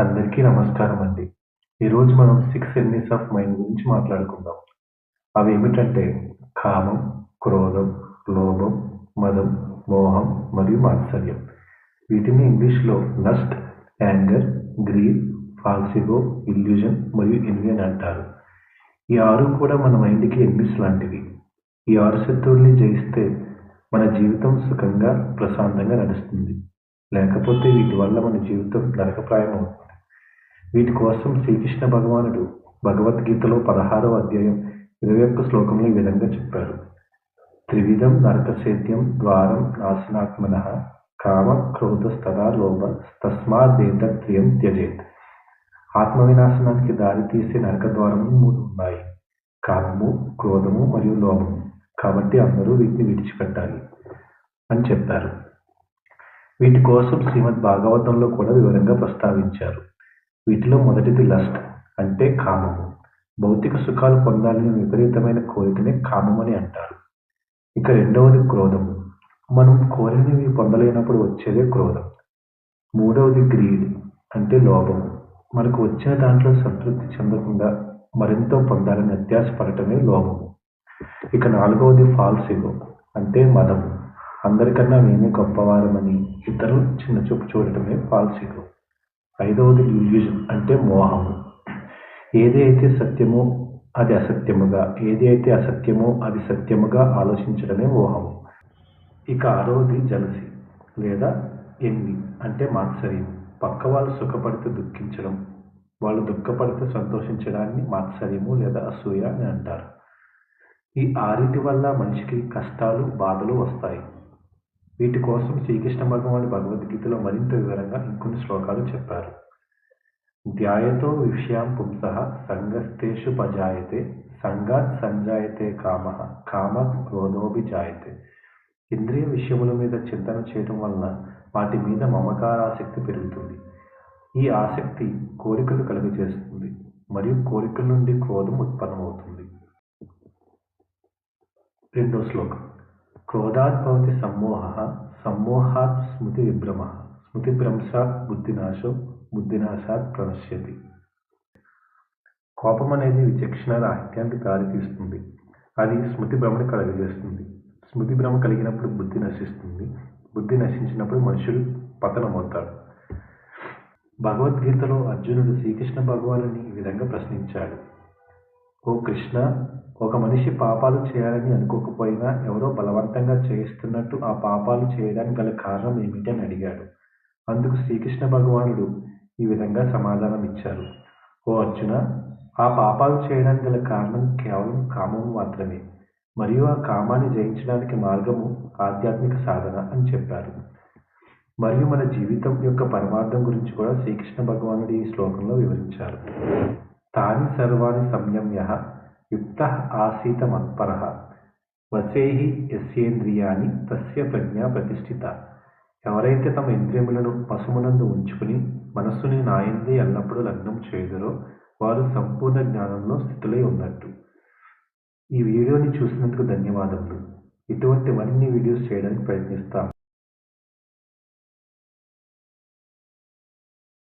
అందరికీ నమస్కారం అండి ఈరోజు మనం సిక్స్ ఎన్నిస్ ఆఫ్ మైండ్ గురించి మాట్లాడుకుందాం. అవి ఏమిటంటే కామం క్రోధం లోభం మదం మోహం మరియు మాత్సర్యం. వీటిని ఇంగ్లీష్లో నస్ట్ యాంగర్ గ్రీడ్ ఫాల్సిగో ఇల్యూజన్ మరియు ఎన్వియన్ అంటారు. ఈ ఆరు కూడా మన మైండ్కి ఎన్నిస్ లాంటివి. ఈ ఆరు శత్రువుల్ని జయిస్తే మన జీవితం సుఖంగా ప్రశాంతంగా నడుస్తుంది. లేకపోతే వీటి వల్ల మన జీవితం నరకప్రాయం అవుతుంది వీటి కోసం శ్రీకృష్ణ భగవానుడు భగవద్గీతలో పదహారవ అధ్యాయం ఇరవై ఒక్క శ్లోకంలో ఈ విధంగా చెప్పారు. త్రివిధం నరకసేద్యం ద్వారం నాశనాత్మన కామ క్రోధస్తదా లోభ తస్మాదేంద్రియం త్యజేత్. ఆత్మ వినాశనానికి దారి తీసే నరక ద్వారములు మూడు ఉన్నాయి. కామము క్రోధము మరియు లోభము. కాబట్టి అందరూ వీటిని విడిచిపెట్టాలి అని చెప్పారు. వీటి కోసం శ్రీమద్ భాగవతంలో కూడా వివరంగా ప్రస్తావించారు. వీటిలో మొదటిది లస్ట్ అంటే కామము. భౌతిక సుఖాలు పొందాలని విపరీతమైన కోరికనే కామమని అంటారు. ఇక రెండవది క్రోధము. మనం కోరినవి పొందలేనప్పుడు వచ్చేదే క్రోధం. మూడవది గ్రీడ్ అంటే లోభము. మనకు వచ్చిన దాంట్లో సంతృప్తి చెందకుండా మరింత పొందాలని అత్యాశపడటమే లోభము. ఇక నాలుగవది ఫాల్స్ ఇగో అంటే మదము. అందరికన్నా మేమే గొప్పవారమని ఇతరులు చిన్న చూపు చూడటమే ఫాల్స్ ఇగో ఐదవది ఇల్యూజన్ అంటే మోహము. ఏదైతే సత్యమో అది అసత్యముగా ఏది అయితే అసత్యమో అది సత్యముగా ఆలోచించడమే మోహము. ఇక ఆరవది జలసి లేదా ఎన్ని అంటే మాత్సర్యం. పక్క వాళ్ళు సుఖపడితే దుఃఖించడం వాళ్ళు దుఃఖపడితే సంతోషించడాన్ని మాత్సర్యము లేదా అసూయ అని అంటారు. ఈ ఆరింటి వల్ల మనిషికి కష్టాలు బాధలు వస్తాయి. వీటి కోసం శ్రీకృష్ణ భగవాను భగవద్గీతలో మరింత వివరంగా ఇంకొన్ని శ్లోకాలు చెప్పారు. ధ్యాయతో విషయాం పుంస సంగస్తేషు పజాయతే సంగాత్ సంజాయతే కామ కామత్ క్రోధోభి జాయతే ఇంద్రియ విషయముల మీద చింతన చేయటం వలన వాటి మీద మమకారాసక్తి పెరుగుతుంది. ఈ ఆసక్తి కోరికలు కలుగజేస్తుంది మరియు కోరికల నుండి క్రోధం ఉత్పన్నమవుతుంది. రెండో శ్లోకం. క్రోధాత్ భవతి సమ్మోహ సమ్మోహాత్ స్మృతి విభ్రమ స్మృతి భ్రంశాత్ బుద్ధినాశో బుద్ధినాశాత్ ప్రణశ్యతి కోపం అనేది విచక్షణ రాహిత్యానికి దారితీస్తుంది అది స్మృతి భ్రమని కలగజేస్తుంది స్మృతి భ్రమ కలిగినప్పుడు బుద్ధి నశిస్తుంది బుద్ధి నశించినప్పుడు మనుషులు పతనమవుతాడు భగవద్గీతలో అర్జునుడు శ్రీకృష్ణ భగవానుని ఈ విధంగా ప్రశ్నించాడు ఓ కృష్ణ ఒక మనిషి పాపాలు చేయాలని అనుకోకపోయినా ఎవరో బలవంతంగా చేయిస్తున్నట్టు ఆ పాపాలు చేయడానికి గల కారణం ఏమిటి అని అడిగాడు. అందుకు శ్రీకృష్ణ భగవానుడు ఈ విధంగా సమాధానం ఇచ్చారు. ఓ అర్జున ఆ పాపాలు చేయడానికి గల కారణం కేవలం కామము మాత్రమే. మరియు ఆ కామాన్ని జయించడానికి మార్గము ఆధ్యాత్మిక సాధన అని చెప్పారు. మరియు మన జీవితం యొక్క పరమార్థం గురించి కూడా శ్రీకృష్ణ భగవానుడు ఈ శ్లోకంలో వివరించారు. తాని సర్వాణి సంయమ్య యుక్త ఆసీత మత్పర వసేహి యస్యేంద్రియాని తస్య ప్రజ్ఞ ప్రతిష్ఠిత ఎవరైతే తమ ఇంద్రియములను పశువునందు ఉంచుకుని మనస్సుని నాయందే ఎల్లప్పుడూ లగ్నం చేయుదరో వారు సంపూర్ణ జ్ఞానంలో స్థితులై ఉన్నట్టు. ఈ వీడియోని చూసినందుకు ధన్యవాదములు. ఇటువంటి మరిన్ని వీడియోస్ చేయడానికి ప్రయత్నిస్తాం.